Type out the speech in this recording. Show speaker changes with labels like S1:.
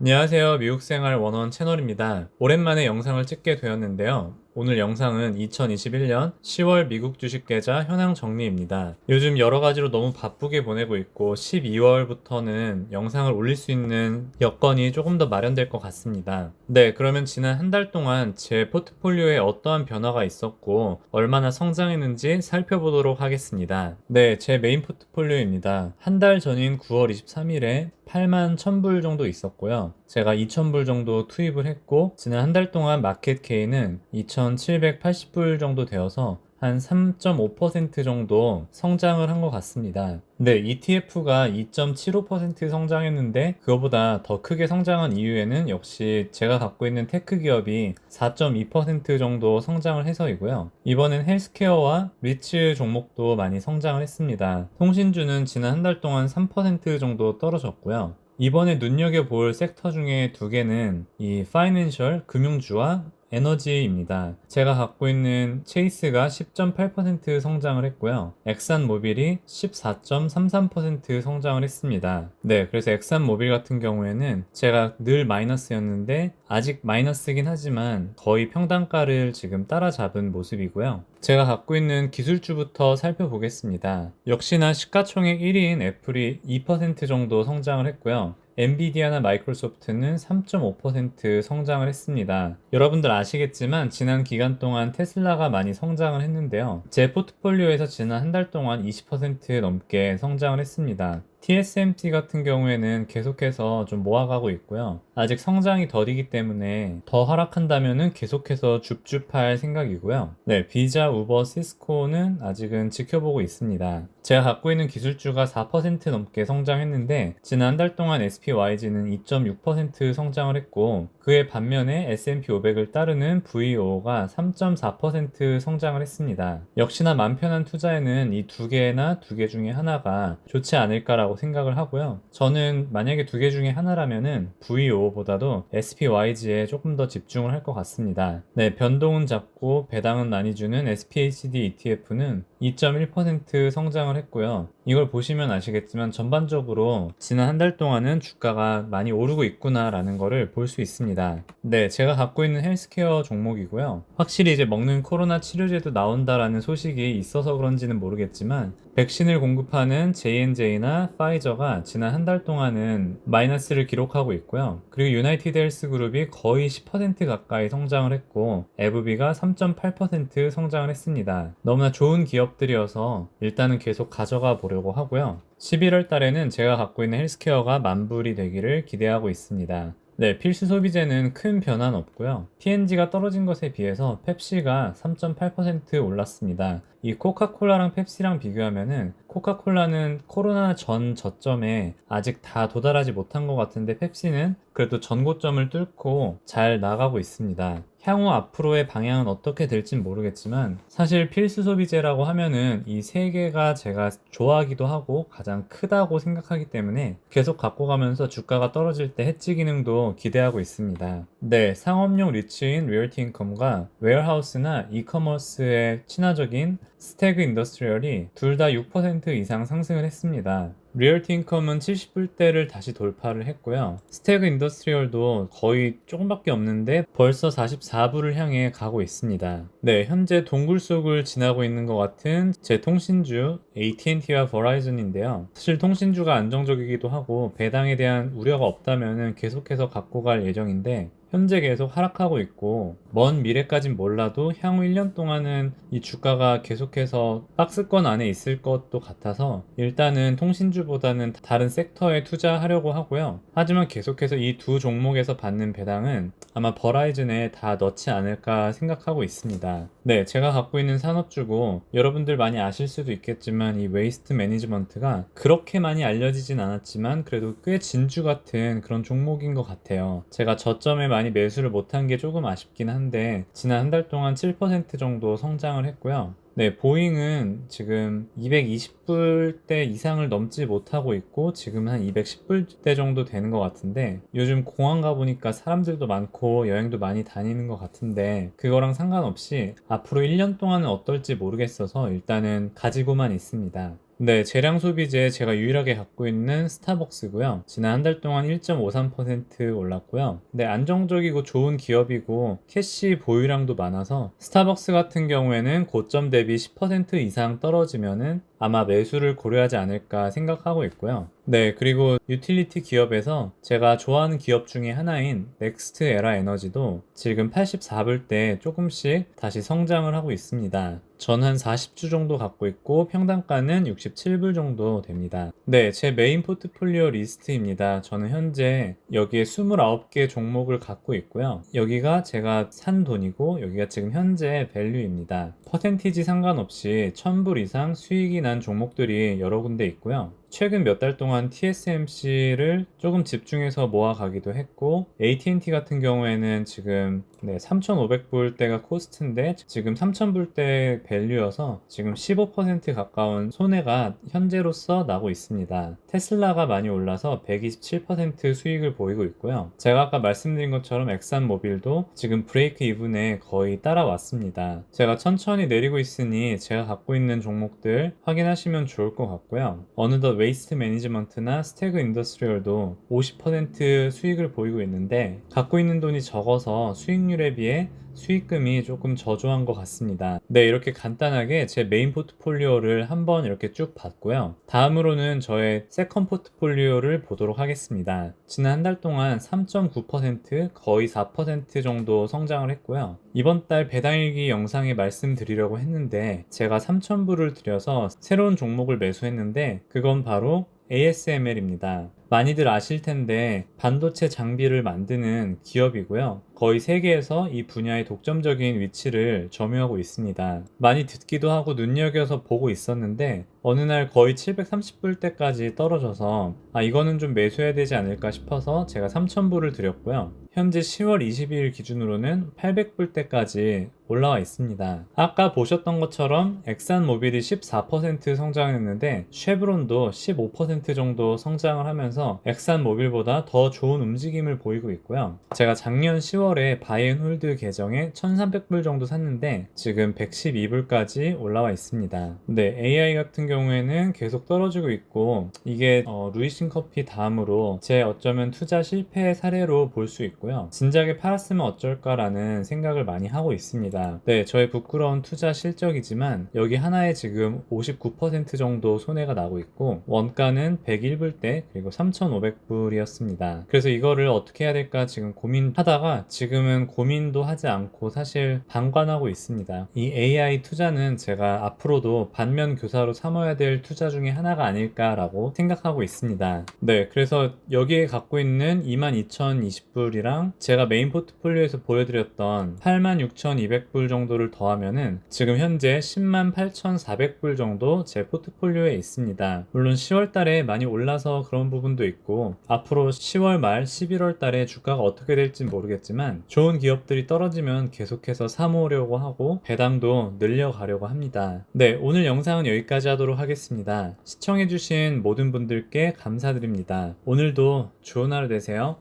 S1: 안녕하세요. 미국생활 원원 채널입니다. 오랜만에 영상을 찍게 되었는데요. 오늘 영상은 2021년 10월 미국 주식 계좌 현황 정리입니다. 요즘 여러 가지로 너무 바쁘게 보내고 있고 12월부터는 영상을 올릴 수 있는 여건이 조금 더 마련될 것 같습니다. 네, 그러면 지난 한 달 동안 제 포트폴리오에 어떠한 변화가 있었고 얼마나 성장했는지 살펴보도록 하겠습니다. 네, 제 메인 포트폴리오입니다. 한 달 전인 9월 23일에 8만 1000불 정도 있었고요. 제가 2000불 정도 투입을 했고 지난 한 달 동안 마켓 K는 2780불 정도 되어서 한 3.5% 정도 성장을 한 것 같습니다. 네, ETF가 2.75% 성장했는데 그거보다 더 크게 성장한 이유에는 역시 제가 갖고 있는 테크 기업이 4.2% 정도 성장을 해서이고요. 이번엔 헬스케어와 리츠 종목도 많이 성장을 했습니다. 통신주는 지난 한 달 동안 3% 정도 떨어졌고요. 이번에 눈여겨볼 섹터 중에 두 개는 이 파이낸셜 금융주와 에너지입니다. 제가 갖고 있는 체이스가 10.8% 성장을 했고요. 엑산 모빌이 14.33% 성장을 했습니다. 네, 그래서 엑산 모빌 같은 경우에는 제가 늘 마이너스였는데 아직 마이너스긴 하지만 거의 평단가를 지금 따라잡은 모습이고요. 제가 갖고 있는 기술주부터 살펴보겠습니다. 역시나 시가총액 1위인 애플이 2% 정도 성장을 했고요. 엔비디아나 마이크로소프트는 3.5% 성장을 했습니다. 여러분들 아시겠지만 지난 기간 동안 테슬라가 많이 성장을 했는데요. 제 포트폴리오에서 지난 한 달 동안 20% 넘게 성장을 했습니다. TSMC 같은 경우에는 계속해서 좀 모아가고 있고요. 아직 성장이 더디기 때문에 더 하락한다면은 계속해서 줍줍할 생각이고요. 네, 비자, 우버, 시스코는 아직은 지켜보고 있습니다. 제가 갖고 있는 기술주가 4% 넘게 성장했는데 지난 한달 동안 SPYG는 2.6% 성장을 했고 그의 반면에 S&P 500을 따르는 VO가 3.4% 성장을 했습니다. 역시나 맘 편한 투자에는 이 두 개나 두 개 중에 하나가 좋지 않을까라고 생각을 하고요. 저는 만약에 두 개 중에 하나라면은 VO보다도 SPYG에 조금 더 집중을 할 것 같습니다. 네, 변동은 작고 배당은 많이 주는 SPHD ETF는 2.1% 성장을 했고요. 이걸 보시면 아시겠지만 전반적으로 지난 한 달 동안은 주가가 많이 오르고 있구나라는 것을 볼수 있습니다. 네, 제가 갖고 있는 헬스케어 종목이고요. 확실히 이제 먹는 코로나 치료제도 나온다라는 소식이 있어서 그런지는 모르겠지만 백신을 공급하는 J&J나 파이저가 지난 한 달 동안은 마이너스를 기록하고 있고요. 그리고 유나이티드 헬스 그룹이 거의 10% 가까이 성장을 했고 에브비가 3.8% 성장을 했습니다. 너무나 좋은 기업 들이어서 일단은 계속 가져가 보려고 하고요. 11월 달에는 제가 갖고 있는 헬스케어가 만불이 되기를 기대하고 있습니다. 네, 필수 소비재는 큰 변화는 없고요. P&G가 떨어진 것에 비해서 펩시가 3.8% 올랐습니다. 이 코카콜라랑 펩시랑 비교하면은 코카콜라는 코로나 전 저점에 아직 다 도달하지 못한 것 같은데 펩시는 그래도 전고점을 뚫고 잘 나가고 있습니다. 향후 앞으로의 방향은 어떻게 될진 모르겠지만 사실 필수 소비재라고 하면은 이 세 개가 제가 좋아하기도 하고 가장 크다고 생각하기 때문에 계속 갖고 가면서 주가가 떨어질 때 해지 기능도 기대하고 있습니다. 네, 상업용 리츠인 리얼티 인컴과 웨어하우스나 이커머스의 친화적인 스태그 인더스트리얼이 둘 다 6% 이상 상승을 했습니다. 리얼티 인컴은 70불대를 다시 돌파를 했고요. 스태그 인더스트리얼도 거의 조금밖에 없는데 벌써 44불을 향해 가고 있습니다. 네, 현재 동굴 속을 지나고 있는 것 같은 제 통신주 AT&T와 버라이즌인데요. 사실 통신주가 안정적이기도 하고 배당에 대한 우려가 없다면 계속해서 갖고 갈 예정인데 현재 계속 하락하고 있고 먼 미래까진 몰라도 향후 1년 동안은 이 주가가 계속해서 박스권 안에 있을 것도 같아서 일단은 통신주보다는 다른 섹터에 투자하려고 하고요. 하지만 계속해서 이 두 종목에서 받는 배당은 아마 버라이즌에 다 넣지 않을까 생각하고 있습니다. 네, 제가 갖고 있는 산업주고 여러분들 많이 아실 수도 있겠지만 이 웨이스트 매니지먼트가 그렇게 많이 알려지진 않았지만 그래도 꽤 진주 같은 그런 종목인 것 같아요. 제가 저점에 많이 매수를 못한 게 조금 아쉽긴 한데 지난 한 달 동안 7% 정도 성장을 했고요. 네, 보잉은 지금 220불대 이상을 넘지 못하고 있고 지금 한 210불대 정도 되는 것 같은데 요즘 공항 가보니까 사람들도 많고 여행도 많이 다니는 것 같은데 그거랑 상관없이 앞으로 1년 동안은 어떨지 모르겠어서 일단은 가지고만 있습니다. 네, 재량 소비재 제가 유일하게 갖고 있는 스타벅스고요. 지난 한 달 동안 1.53% 올랐고요. 네, 안정적이고 좋은 기업이고 캐시 보유량도 많아서 스타벅스 같은 경우에는 고점 대비 10% 이상 떨어지면은 아마 매수를 고려하지 않을까 생각하고 있고요. 네, 그리고 유틸리티 기업에서 제가 좋아하는 기업 중에 하나인 넥스트 에라 에너지도 지금 84불 때 조금씩 다시 성장을 하고 있습니다. 전 한 40주 정도 갖고 있고 평단가는 67불 정도 됩니다. 네, 제 메인 포트폴리오 리스트입니다. 저는 현재 여기에 29개 종목을 갖고 있고요. 여기가 제가 산 돈이고 여기가 지금 현재 밸류입니다. 퍼센티지 상관없이 1000불 이상 수익이 난 종목들이 여러 군데 있고요. 최근 몇 달 동안 TSMC를 조금 집중해서 모아가기도 했고 AT&T 같은 경우에는 지금 네, 3,500불대가 코스트인데 지금 3,000불대 밸류여서 지금 15% 가까운 손해가 현재로서 나고 있습니다. 테슬라가 많이 올라서 127% 수익을 보이고 있고요. 제가 아까 말씀드린 것처럼 엑산 모빌도 지금 브레이크 이븐에 거의 따라왔습니다. 제가 천천히 내리고 있으니 제가 갖고 있는 종목들 확인하시면 좋을 것 같고요. 어느덧 웨이스트 매니지먼트나 스태그 인더스트리얼도 50% 수익을 보이고 있는데 갖고 있는 돈이 적어서 수익 률에 비해 수익금이 조금 저조한 것 같습니다. 네, 이렇게 간단하게 제 메인 포트폴리오를 한번 이렇게 쭉 봤고요. 다음으로는 저의 세컨 포트폴리오를 보도록 하겠습니다. 지난 한 달 동안 3.9% 거의 4% 정도 성장을 했고요. 이번 달 배당일기 영상에 말씀드리려고 했는데 제가 3,000불을 들여서 새로운 종목을 매수했는데 그건 바로 ASML입니다. 많이들 아실 텐데 반도체 장비를 만드는 기업이고요. 거의 세계에서 이 분야의 독점적인 위치를 점유하고 있습니다. 많이 듣기도 하고 눈여겨서 보고 있었는데 어느 날 거의 730불대까지 떨어져서 아 이거는 좀 매수해야 되지 않을까 싶어서 제가 3,000불을 드렸고요. 현재 10월 22일 기준으로는 800불대까지 올라와 있습니다. 아까 보셨던 것처럼 엑산 모빌이 14% 성장했는데 쉐브론도 15% 정도 성장을 하면서 엑산 모빌보다 더 좋은 움직임을 보이고 있고요. 제가 작년 10월에 바이앤홀드 계정에 1,300불 정도 샀는데 지금 112불까지 올라와 있습니다. 근데 AI 같은 경우에는 계속 떨어지고 있고 이게 어, 루이신 커피 다음으로 제 어쩌면 투자 실패의 사례로 볼 수 있고요. 진작에 팔았으면 어쩔까라는 생각을 많이 하고 있습니다. 네, 저의 부끄러운 투자 실적이지만 여기 하나에 지금 59% 정도 손해가 나고 있고 원가는 101불 대 그리고 3,500불이었습니다. 그래서 이거를 어떻게 해야 될까 지금 고민하다가 지금은 고민도 하지 않고 사실 방관하고 있습니다. 이 AI 투자는 제가 앞으로도 반면 교사로 삼아야 될 투자 중에 하나가 아닐까라고 생각하고 있습니다. 네, 그래서 여기에 갖고 있는 22,020불이랑 제가 메인 포트폴리오에서 보여드렸던 86,200불 정도를 더하면은 지금 현재 10만 8,400불 정도 제 포트폴리오에 있습니다. 물론 10월 달에 많이 올라서 그런 부분도 있고 앞으로 10월 말 11월 달에 주가가 어떻게 될지 모르겠지만 좋은 기업들이 떨어지면 계속해서 사모으려고 하고 배당도 늘려가려고 합니다. 네, 오늘 영상은 여기까지 하도록 하겠습니다. 시청해주신 모든 분들께 감사드립니다. 오늘도 좋은 하루 되세요.